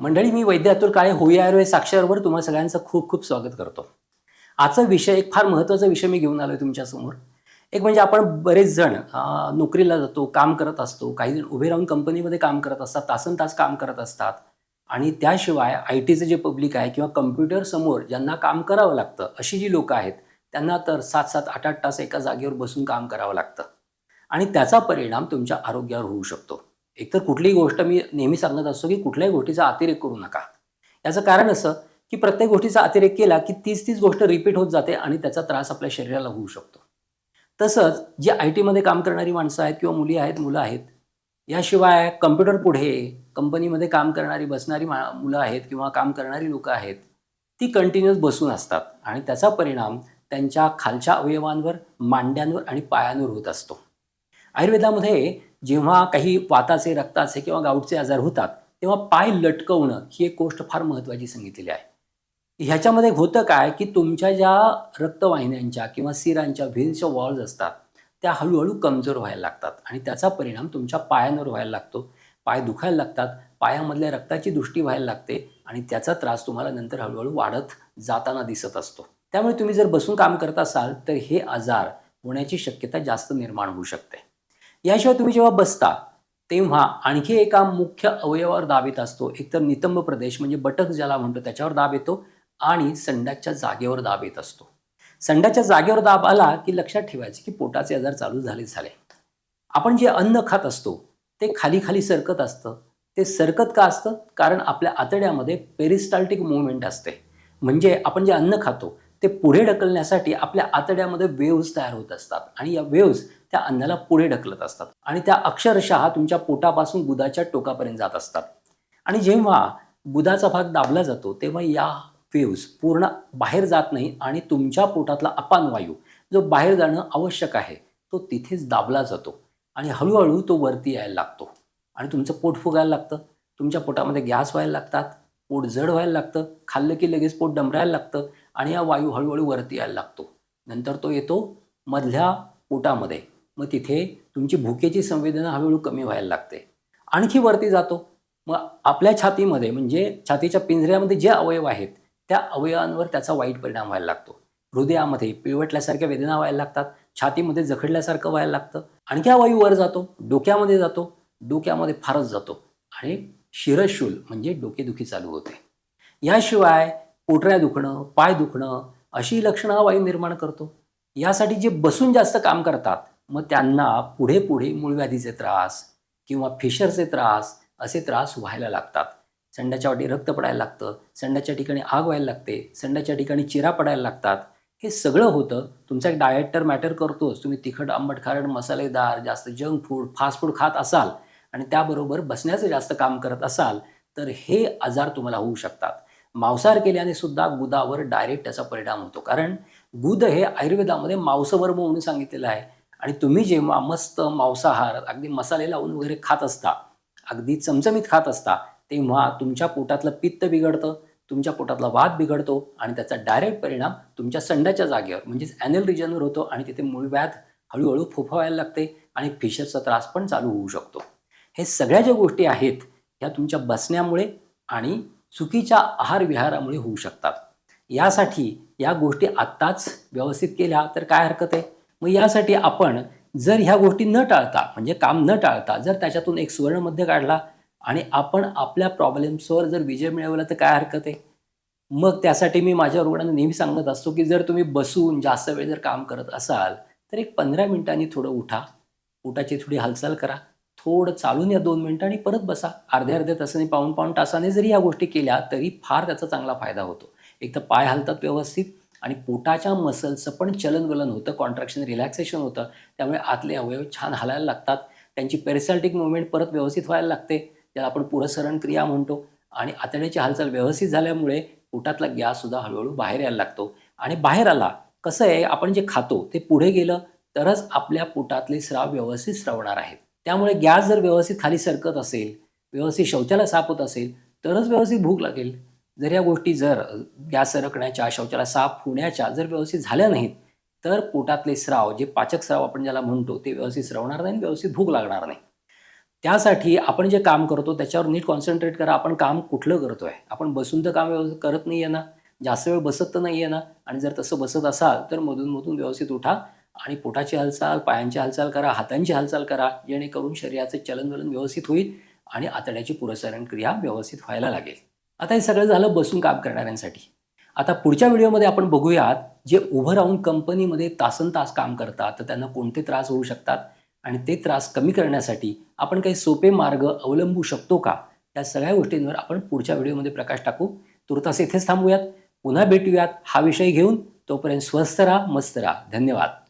मंडळी मी वैद्य अतुल काळे होई आयुर्वेद साक्षरवर तुम्हा सगळ्यांचं खूप खूप स्वागत करतो. आजचा विषय एक फार महत्त्वाचा विषय मी घेऊन आलो आहे तुमच्यासमोर एक म्हणजे आपण बरेच जण नोकरीला जातो काम करत असतो काही जण उभे राहून कंपनीमध्ये काम करत असतात तासन तास काम करत असतात. आणि त्याशिवाय आय टीचं जे पब्लिक आहे किंवा कम्प्युटर समोर ज्यांना काम करावं लागतं अशी जी लोकं आहेत त्यांना तर सात सात आठ आठ तास एका जागेवर बसून काम करावं लागतं. आणि त्याचा परिणाम तुमच्या आरोग्यावर होऊ शकतो. एकतर कुठलीही गोष्ट मी नेहमी सांगत असतो की कुठल्याही गोष्टीचा अतिरेक करू नका. याचं कारण असं की प्रत्येक गोष्टीचा अतिरेक केला की तीच तीच गोष्ट रिपीट होत जाते आणि त्याचा त्रास आपल्या शरीराला होऊ शकतो. तसंच जी आय टीमध्ये काम करणारी माणसं आहेत किंवा मुली आहेत मुलं आहेत याशिवाय कम्प्युटर पुढे कंपनीमध्ये काम करणारी बसणारी मा मुलं आहेत किंवा काम करणारी लोकं आहेत ती कंटिन्युअस बसून असतात आणि त्याचा परिणाम त्यांच्या खालच्या अवयवांवर मांड्यांवर आणि पायांवर होत असतो. आयुर्वेदामध्ये जेव्हा काही वाताचे रक्ताचे किंवा गाऊटचे आजार होतात तेव्हा पाय लटकवणं ही एक गोष्ट फार महत्त्वाची सांगितलेली आहे. ह्याच्यामध्ये होतं काय की तुमच्या ज्या रक्तवाहिन्यांच्या किंवा सिरांच्या व्हेन्सच्या वॉल्स असतात त्या हळूहळू कमजोर व्हायला लागतात आणि त्याचा परिणाम तुमच्या पायांवर व्हायला लागतो. पाय दुखायला लागतात पायामधल्या रक्ताची दृष्टी व्हायला लागते आणि त्याचा त्रास तुम्हाला नंतर हळूहळू वाढत जाताना दिसत असतो. त्यामुळे तुम्ही जर बसून काम करत असाल तर हे आजार होण्याची शक्यता जास्त निर्माण होऊ शकते. याशिवाय तुम्ही जेव्हा बसता तेव्हा आणखी एका मुख्य अवयवावर दाब येत असतो. एकतर नितंब प्रदेश म्हणजे बटक ज्याला म्हणतो त्याच्यावर दाब येतो आणि संडाच्या जागेवर दाब येत असतो. संडाच्या जागेवर दाब आला की लक्षात ठेवायचं की पोटाचे आजार चालू झाले झाले. आपण जे अन्न खात असतो ते खाली खाली सरकत असतं. ते सरकत का असतं? कारण आपल्या आतड्यामध्ये पेरिस्टाल्टिक मुवमेंट असते. म्हणजे आपण जे अन्न खातो ते पुढे ढकलण्यासाठी आपल्या आतड्यामध्ये वेव्ज तयार होत असतात. आणि या वेव्ज त्या अन्नाला पुढे ढकलत असतात. आणि त्या अक्षरशः तुमच्या पोटापासून गुदाच्या टोकापर्यंत जात असतात. आणि जेव्हा गुदाचा भाग दाबला जातो तेव्हा या वेव्ज पूर्ण बाहेर जात नाही आणि तुमच्या पोटातला अपान वायू जो बाहेर जाणं आवश्यक आहे तो तिथेच दाबला जातो. आणि हळूहळू तो वरती यायला लागतो. आणि तुमचं पोट फुगायला लागतं. तुमच्या पोटामध्ये गॅस व्हायला लागतात. पोट जड व्हायला लागतं. खाल्लं की लगेच पोट डमरायला लागतं. आणि हा वायू हळूहळू वरती यायला लागतो. नंतर तो येतो मधल्या पोटामध्ये मग तिथे तुमची भुकेची संवेदना हळूहळू कमी व्हायला लागते. आणखी वरती जातो. मग आपल्या छातीमध्ये म्हणजे छातीच्या पिंजऱ्यामध्ये जे अवयव आहेत त्या अवयवांवर त्याचा वाईट परिणाम व्हायला लागतो. हृदयामध्ये पिळवटल्यासारख्या वेदना व्हायला लागतात. छातीमध्ये जखडल्यासारखं व्हायला लागतं. आणखी हा वायू वर जातो. डोक्यामध्ये जातो. डोक्यामध्ये फारच जातो. आणि शिरशूल म्हणजे डोकेदुखी चालू होते. याशिवाय पोटऱ्या दुखणं पाय दुखणं अशी लक्षणं हा वायू निर्माण करतो. यासाठी जे बसून जास्त काम करतात मग त्यांना पुढे पुढे मूळव्याधीचे त्रास किंवा फिशरचे त्रास असे त्रास व्हायला लागतात. संड्याच्या वाटी रक्त पडायला लागतं संड्याच्या ठिकाणी आग व्हायला लागते संड्याच्या ठिकाणी चिरा पडायला लागतात. हे सगळं होतं. तुमचा एक डाएट तर मॅटर करतोच. तुम्ही तिखट आंबट खारट मसालेदार जास्त जंक फूड फास्ट फूड खात असाल आणि त्याबरोबर बसण्याचं जास्त काम करत असाल तर हे आजार तुम्हाला होऊ शकतात. मांसाहार केल्याने सुद्धा गुदावर डायरेक्ट त्याचा परिणाम होतो. कारण गुद हे आयुर्वेदामध्ये मांसवर्म म्हणून सांगितलेलं आहे. आणि तुम्ही जेव्हा मस्त मांसाहार अगदी मसाले लावून वगैरे खात असता अगदी चमचमीत खात असता तेव्हा तुमच्या पोटातलं पित्त बिघडतं तुमच्या पोटातला वाद बिघडतो आणि त्याचा डायरेक्ट परिणाम तुमच्या संडाच्या जागेवर म्हणजेच ॲनल रिजनवर होतो आणि तिथे मूळव्याध हळूहळू फोफावायला लागते आणि फिशरचा त्रास पण चालू होऊ शकतो. हे सगळ्या ज्या गोष्टी आहेत ह्या तुमच्या बसण्यामुळे आणि चुकीच्या आहार विहारामुळे होऊ शकतात. यासाठी या गोष्टी आत्ताच व्यवस्थित केल्या तर काय हरकत आहे? मग यासाठी आपण जर ह्या गोष्टी न टाळता म्हणजे काम न टाळता जर त्याच्यातून एक सुवर्णमध्य काढला आणि आपण आपल्या प्रॉब्लेम्सवर जर विजय मिळवला तर काय हरकत आहे? मग त्यासाठी मी माझ्या रुग्णांना नेहमी सांगत असतो की जर तुम्ही बसून जास्त वेळ जर काम करत असाल तर एक पंधरा मिनिटांनी थोडं उठा. उठाची थोडी हालचाल करा. थोडं चालून या दोन मिनटं आणि परत बसा. अर्ध्या अर्ध्या तासाने पाऊण पाऊण तासाने जरी या गोष्टी केल्या तरी फार त्याचा चांगला फायदा होतो. एक तर पाय हलतात व्यवस्थित आणि पोटाच्या मसलचं पण चलनवलन होतं कॉन्ट्रॅक्शन रिलॅक्सेशन होतं. त्यामुळे आतले अवयव छान हलायला लागतात. त्यांची पेरिसॅल्टिक मुवमेंट परत व्यवस्थित व्हायला लागते. ज्याला आपण पुरसरण क्रिया म्हणतो. आणि आतड्याची हालचाल व्यवस्थित झाल्यामुळे पोटातला गॅससुद्धा हळूहळू बाहेर यायला लागतो. आणि बाहेर आला कसं आहे आपण जे खातो ते पुढे गेलं तरच आपल्या पोटातले स्राव व्यवस्थित स्रवणार आहेत. त्यामुळे गॅस जर व्यवस्थित खाली सरकत असेल व्यवस्थित शौचाला साफ होत असेल तरच व्यवस्थित भूक लागेल. जर या गोष्टी जर गॅस सरकण्याच्या शौचाला साफ होण्याच्या जर व्यवस्थित झाल्या नाहीत तर पोटातले स्राव जे पाचक स्राव आपण ज्याला म्हणतो ते व्यवस्थित स्रवणार नाही व्यवस्थित भूक लागणार नाही. त्यासाठी आपण जे काम करतो त्याच्यावर नीट कॉन्सन्ट्रेट करा. आपण काम कुठलं करतोय? आपण बसून तर काम व्यवस्थित करत नाही आहे ना. जास्त वेळ बसत तर नाही आहे ना. आणि जर तसं बसत असाल तर मधून मधून व्यवस्थित उठा. आणि पोटाची हालचाल पायांची हालचाल करा हातांची हालचाल करा जेणेकरून शरीराचे चलनवलन व्यवस्थित होईल आणि आतड्याची पुरस्सरण क्रिया व्यवस्थित व्हायला लागेल. आता हे सगळं झालं बसून काम करणाऱ्यांसाठी. आता पुढच्या व्हिडिओमध्ये आपण बघूयात जे उभं राहून कंपनीमध्ये तासन तास काम करतात तर त्यांना कोणते त्रास होऊ शकतात आणि ते त्रास कमी करण्यासाठी आपण काही सोपे मार्ग अवलंबू शकतो का? या सगळ्या गोष्टींवर आपण पुढच्या व्हिडिओमध्ये प्रकाश टाकू. तुर्तास इथेच थांबूयात. पुन्हा भेटूयात हा विषय घेऊन. तोपर्यंत स्वस्थ राहा मस्त राहा. धन्यवाद.